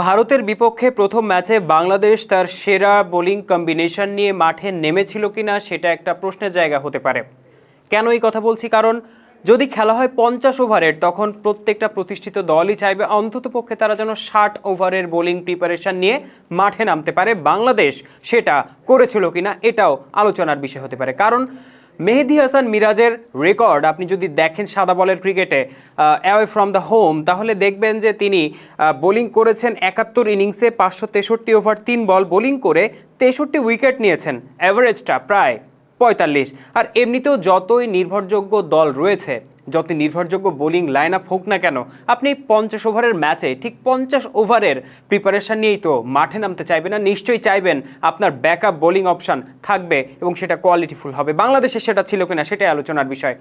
ভারতের বিপক্ষে প্রথম ম্যাচে বাংলাদেশ তার সেরা বোলিং কম্বিনেশন নিয়ে মাঠে নেমেছিল কিনা সেটা একটা প্রশ্নের জায়গা হতে পারে। কেন এই কথা বলছি? কারণ যদি খেলা হয় পঞ্চাশ ওভারের তখন প্রত্যেকটা প্রতিষ্ঠিত দলই চাইবে অন্তত পক্ষে তারা যেন ষাট ওভারের বোলিং প্রিপারেশন নিয়ে মাঠে নামতে পারে। বাংলাদেশ সেটা করেছিল কিনা এটাও আলোচনার বিষয় হতে পারে। কারণ মেহেদি হাসান মিরাজের রেকর্ড আপনি যদি দেখেন সাদা বলের ক্রিকেটে অ্যাওয়ে ফ্রম দ্য হোম তাহলে দেখবেন যে তিনি বোলিং করেছেন একাত্তর ইনিংসে পাঁচশো তেষট্টি ওভার তিন বল বোলিং করে তেষট্টি উইকেট নিয়েছেন। অ্যাভারেজটা প্রায় পঁয়তাল্লিশ। আর এমনিতেও যতই নির্ভরযোগ্য দল রয়েছে যত নির্ভরযোগ্য বোলিং লাইন আপ হোক না কেন, আপনি পঞ্চাশ ওভারের ম্যাচে ঠিক পঞ্চাশ ওভারের প্রিপারেশান নিয়েই তো মাঠে নামতে চাইবেন না নিশ্চয়ই চাইবেন আপনার ব্যাকআপ বোলিং অপশান থাকবে এবং সেটা কোয়ালিটিফুল হবে। বাংলাদেশে সেটা ছিল কিনা সেটাই আলোচনার বিষয়।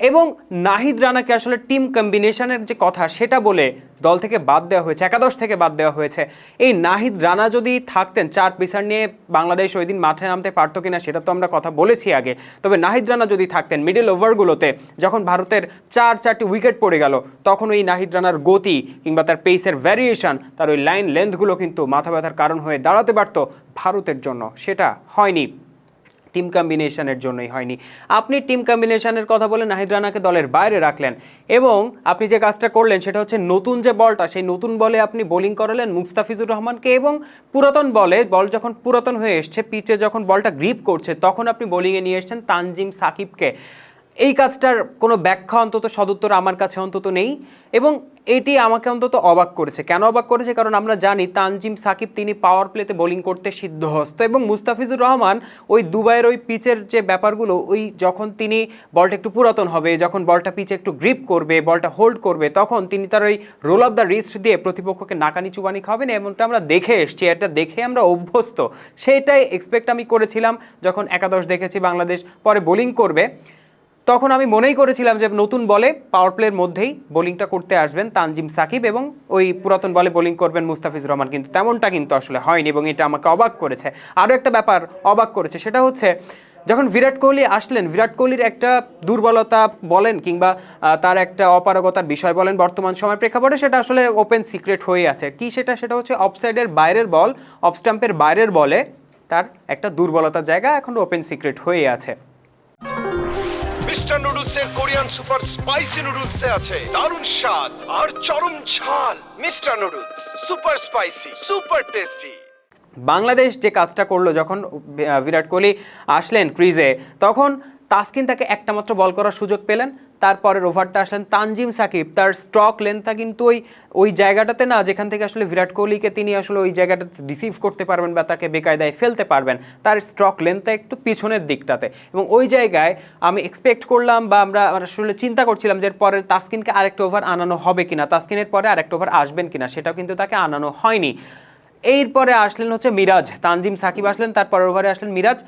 এবং নাহিদ রানাকে আসলে টিম কম্বিনেশনের যে কথা সেটা বলে দল থেকে বাদ দেওয়া হয়েছে, একাদশ থেকে বাদ দেওয়া হয়েছে। এই নাহিদ রানা যদি থাকতেন, চার পিসার নিয়ে বাংলাদেশ ওই দিন মাঠে নামতে পারতো কিনা সেটা তো আমরা কথা বলেছি আগে। তবে নাহিদ রানা যদি থাকতেন মিডল ওভারগুলোতে যখন ভারতের চার, চারটি উইকেট পড়ে গেল, তখন ওই নাহিদ রানার গতি কিংবা তার পেসের ভ্যারিয়েশন তার ওই লাইন লেন্থগুলো কিন্তু মাথা ব্যথার কারণ হয়ে দাঁড়াতে পারতো ভারতের জন্য। সেটা হয়নি। টিম কম্বিনেশনের জন্যই হয়নি। আপনি টিম কম্বিনেশনের কথা বলে নাহিদ রানাকে দলের বাইরে রাখলেন এবং আপনি যে কাজটা করলেন সেটা হচ্ছে নতুন যে বলটা, সেই নতুন বলে আপনি বোলিং করালেন মুস্তাফিজুর রহমানকে এবং পুরাতন বলে, বল যখন পুরাতন হয়ে এসছে পিচে যখন বলটা গ্রিপ করছে, তখন আপনি বোলিংয়ে নিয়ে এসছেন তানজিম সাকিবকে। এই কাজটার কোনো ব্যাখ্যা অন্তত সদুত্তর আমার কাছে অন্তত নেই এবং এটি আমাকে অন্তত অবাক করেছে। কেন অবাক করেছে? কারণ আমরা জানি তানজিম সাকিব তিনি পাওয়ার প্লেতে বোলিং করতে সিদ্ধহস্ত এবং মুস্তাফিজুর রহমান ওই দুবাইয়ের ওই পিচের যে ব্যাপারগুলো, ওই যখন তিনি বলটা একটু পুরাতন হবে, যখন বলটা পিচে একটু গ্রিপ করবে বলটা হোল্ড করবে, তখন তিনি তার ওই রোল অফ দ্য রিস্ট দিয়ে প্রতিপক্ষকে নাকানি চুবানি খাবেন এমনটা আমরা দেখে এসছি, এটা দেখে আমরা অভ্যস্ত। সেটাই এক্সপেক্ট আমি করেছিলাম যখন একাদশ দেখেছি বাংলাদেশ পরে বোলিং করবে। তখন আমি মনেই করেছিলাম যে নতুন বলে পাওয়ার প্লের মধ্যেই বোলিংটা করতে আসবেন তানজিম সাকিব এবং ওই পুরাতন বলে বোলিং করবেন মুস্তাফিজ রহমান। কিন্তু তেমনটা কিন্তু আসলে হয়নি এবং এটা আমাকে অবাক করেছে। আরও একটা ব্যাপার অবাক করেছে, সেটা হচ্ছে যখন বিরাট কোহলি আসলেন, বিরাট কোহলির একটা দুর্বলতা বলেন কিংবা তার একটা অপারগতার বিষয় বলেন বর্তমান সময় প্রেক্ষাপটে, সেটা আসলে ওপেন সিক্রেট হয়ে আছে। কি সেটা? সেটা হচ্ছে অফসাইডের বাইরের বল অফ স্টাম্পের বাইরের বলে তার একটা দুর্বলতার জায়গা এখন ওপেন সিক্রেট হয়ে আছে। সুপার স্পাইসি নুডলসে আছে। দারুণ স্বাদ আর চরম ঝাল। Mister noodles, super spicy, super tasty. Bangladesh যে কাজটা করল যখন বিরাট কোহলি আসলেন ক্রিজে, তখন তাসকিন তাকে একটা মাত্র বল করার সুযোগ পেলেন, তারপরের ওভারটা আসলেন তানজিম সাকিব। তার স্ট্রক লেন্থটা কিন্তু ওই ওই জায়গাটাতে না, যেখান থেকে আসলে বিরাট কোহলিকে তিনি আসলে ওই জায়গাটাতে রিসিভ করতে পারবেন বা তাকে বেকায়দায় ফেলতে পারবেন, তার স্ট্রক লেন্থটা একটু পিছনের দিকটাতে। এবং ওই জায়গায় আমি এক্সপেক্ট করলাম বা আমরা আসলে চিন্তা করছিলাম যে পরের তাসকিনকে আরেকটা ওভার আনানো হবে কিনা, তাসকিনের পরে আরেকটা ওভার আসবেন কিনা, সেটাও কিন্তু তাকে আনানো হয়নি। এরপরে আসলেন হচ্ছে মিরাজ, তানজিম সাকিব আসলেন তারপরের ওভারে আসলেন মিরাজ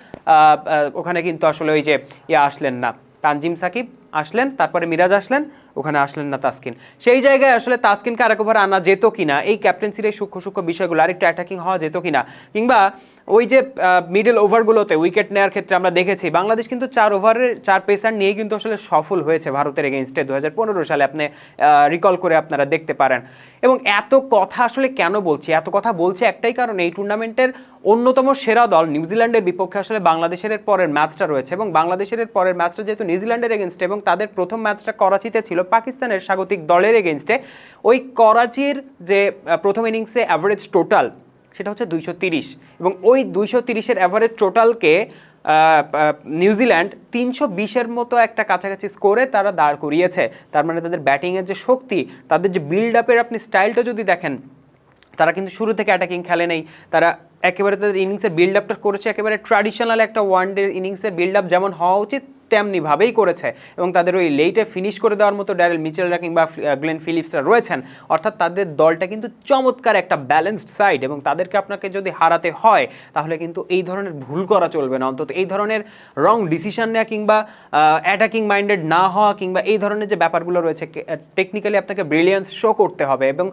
ওখানে কিন্তু আসলে ওই যে ইয়ে আসলেন না, তানজিম সাকিব আসলেন, তারপরে মিরাজ আসলেন, ওখানে আসলেন না তাসকিন। সেই জায়গায় আসলে তাসকিনকে আরেক ওভার আনা যেত কিনা, এই ক্যাপ্টেন্সির এই সূক্ষ্ম সূক্ষ্ম বিষয়গুলো আরেকটু অ্যাটাকিং হওয়া যেত কিনা, কিংবা ওই যে মিডল ওভারগুলোতে উইকেট নেওয়ার ক্ষেত্রে আমরা দেখেছি, বাংলাদেশ কিন্তু চার ওভারের চার পেসার নিয়ে কিন্তু আসলে সফল হয়েছে ভারতের এগেনস্টে দু হাজার পনেরো সালে আপনি রিকল করে আপনারা দেখতে পারেন। এবং এত কথা আসলে কেন বলছি? এত কথা বলছি একটাই কারণ, এই টুর্নামেন্টের অন্যতম সেরা দল নিউজিল্যান্ডের বিপক্ষে আসলে বাংলাদেশের পরের ম্যাচটা রয়েছে। এবং বাংলাদেশের পরের ম্যাচটা যেহেতু নিউজিল্যান্ডের এগেনস্টে এবং তাদের প্রথম ম্যাচটা করাচিতে ছিল পাকিস্তানের স্বাগতিক দলের এগেনস্টে ওই করাচির যে প্রথম ইনিংসে অ্যাভারেজ টোটাল সেটা হচ্ছে দুইশো তিরিশ। এবং ওই দুইশো তিরিশের অ্যাভারেজ টোটালকে নিউজিল্যান্ড তিনশো বিশের মতো একটা কাছাকাছি স্কোরে তারা দাঁড় করিয়েছে। তার মানে তাদের ব্যাটিংয়ের যে শক্তি, তাদের যে বিল্ড আপের আপনি স্টাইলটা যদি দেখেন, তারা কিন্তু শুরু থেকে অ্যাটাকিং খেলে নেই। তারা একেবারে তাদের ইনিংসের বিল্ড আপটা করেছে, একেবারে ট্র্যাডিশনাল একটা ওয়ান ডে ইনিংসের বিল্ড আপ যেমন হওয়া উচিত তেমনিভাবেই করেছে এবং তাদের ওই লেটে ফিনিশ করে দেওয়ার মতো ড্যারেল মিচেলরা কিংবা গ্লেন ফিলিপসরা রয়েছেন। অর্থাৎ তাদের দলটা কিন্তু চমৎকার একটা ব্যালেন্সড সাইড এবং তাদেরকে আপনাকে যদি হারাতে হয়, তাহলে কিন্তু এই ধরনের ভুল করা চলবে না। অন্তত এই ধরনের রং ডিসিশন নেওয়া কিংবা অ্যাটাকিং মাইন্ডেড না হওয়া কিংবা এই ধরনের যে ব্যাপারগুলো রয়েছে টেকনিক্যালি আপনাকে ব্রিলিয়ান্স শো করতে হবে এবং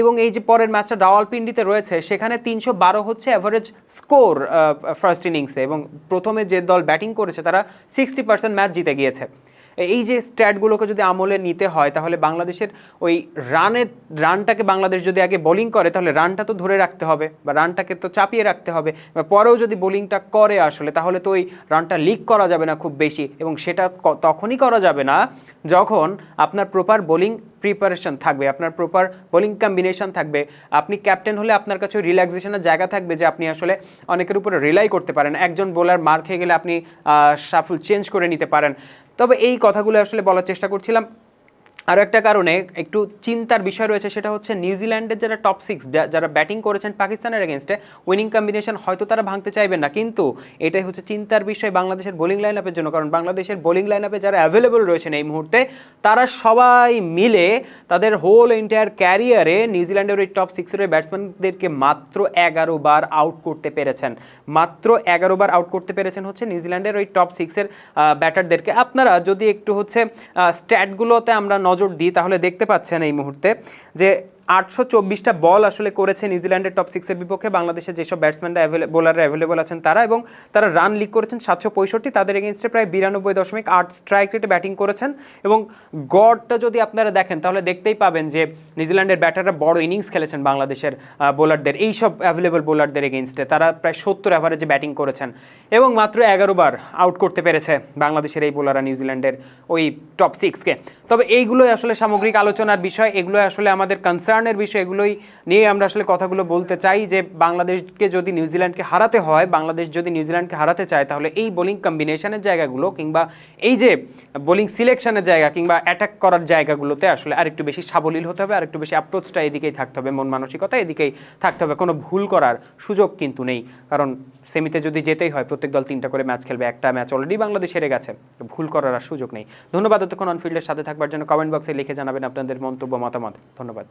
এবং এই যে পরের ম্যাচটা রাওয়ালপিন্ডিতে রয়েছে, সেখানে তিনশো বারো হচ্ছে অ্যাভারেজ স্কোর ফার্স্ট ইনিংসে এবং প্রথমে যে দল ব্যাটিং করেছে, তারা সিক্সটি পার্সেন্ট ম্যাচ জিতে গিয়েছে। এই যে স্ট্যাটগুলোকে যদি আমলে নিতে হয়, তাহলে বাংলাদেশের ওই রানের রানটাকে বাংলাদেশ যদি আগে বোলিং করে, তাহলে রানটা তো ধরে রাখতে হবে বা রানটাকে তো চাপিয়ে রাখতে হবে। পরেও যদি বোলিংটা করে আসলে, তাহলে তো ওই রানটা লিক করা যাবে না খুব বেশি এবং সেটা তখনই করা যাবে না যখন আপনার প্রপার বোলিং প্রিপারেশন থাকবে, আপনার প্রপার বোলিং কম্বিনেশন থাকবে। আপনি ক্যাপ্টেন হলে আপনার কাছে রিল্যাক্সেশনের জায়গা থাকবে যে আপনি আসলে অনেকের উপরে রিলাই করতে পারেন। একজন বোলার মার খেয়ে গেলে আপনি সাফল চেঞ্জ করে নিতে পারেন। তবে এই কথাগুলো আসলে বলার চেষ্টা করছিলাম। আরও একটা কারণে একটু চিন্তার বিষয় রয়েছে, সেটা হচ্ছে নিউজিল্যান্ডের যারা টপ সিক্স যারা ব্যাটিং করেছেন পাকিস্তানের এগেনস্টে উইনিং কম্বিনেশন হয়তো তারা ভাঙতে চাইবেন না। কিন্তু এটাই হচ্ছে চিন্তার বিষয় বাংলাদেশের বোলিং লাইন আপের জন্য। কারণ বাংলাদেশের বোলিং লাইন আপে যারা অ্যাভেলেবল রয়েছেন এই মুহূর্তে, তারা সবাই মিলে তাদের হোল এন্টায়ার ক্যারিয়ারে নিউজিল্যান্ডের ওই টপ সিক্সের ব্যাটসম্যানদেরকে মাত্র এগারো বার আউট করতে পেরেছেন। মাত্র এগারো বার আউট করতে পেরেছেন হচ্ছে নিউজিল্যান্ডের ওই টপ সিক্সের ব্যাটারদেরকে আপনারা যদি একটু হচ্ছে স্ট্যাটগুলোতে আমরা নজর দিই তাহলে দেখতে পাচ্ছেন এই মুহূর্তে যে আটশো চব্বিশটা বল আসলে করেছে নিউজিল্যান্ডের টপ সিক্সের বিপক্ষে। বাংলাদেশের যেসব ব্যাটসম্যানরা বোলাররা অ্যাভেলেবল আছেন, তারা এবং তারা রান লিক করেছেন সাতশো পঁয়ষট্টি, তাদের এগেনস্টে প্রায় বিরানব্বই দশমিক আট স্ট্রাইক রেটে ব্যাটিং করেছেন। এবং গড়টা যদি আপনারা দেখেন, তাহলে দেখতেই পাবেন যে নিউজিল্যান্ডের ব্যাটাররা বড় ইনিংস খেলেছেন বাংলাদেশের বোলারদের এই সব অ্যাভেলেবল বোলারদের এগেনস্টে তারা প্রায় সত্তর অ্যাভারেজে ব্যাটিং করেছেন। এবং মাত্র এগারো বার আউট করতে পেরেছে বাংলাদেশের এই বোলাররা নিউজিল্যান্ডের ওই টপ সিক্সকে তবে এইগুলোই আসলে সামগ্রিক আলোচনার বিষয় এগুলো আসলে আমাদের কনসার্নের বিষয় এগুলোই নিয়ে আমরা আসলে কথাগুলো বলতে চাই যে বাংলাদেশকে যদি নিউজিল্যান্ডকে হারাতে হয়, বাংলাদেশ যদি নিউজিল্যান্ডকে হারাতে চায়, তাহলে এই বোলিং কম্বিনেশনের জায়গাগুলো কিংবা এই যে বোলিং সিলেকশনের জায়গা কিংবা অ্যাটাক করার জায়গাগুলোতে আসলে আরেকটু বেশি সাবলীল হতে হবে, আরেকটু বেশি অ্যাপ্রোচটা এদিকেই থাকতে হবে, মন মানসিকতা এদিকেই থাকতে হবে। কোনো ভুল করার সুযোগ কিন্তু নেই। কারণ সেমিতে যদি যেতেই হয়, প্রত্যেক দল তিনটা করে ম্যাচ খেলবে, একটা ম্যাচ অলরেডি বাংলাদেশ হেরে গেছে, ভুল করার আর সুযোগ নেই। ধন্যবাদ এতক্ষণ অনফিল্ডের সাথে থাকবার জন্য। কমেন্ট বক্সে লিখে জানাবেন আপনাদের মন্তব্য, মতামত। ধন্যবাদ।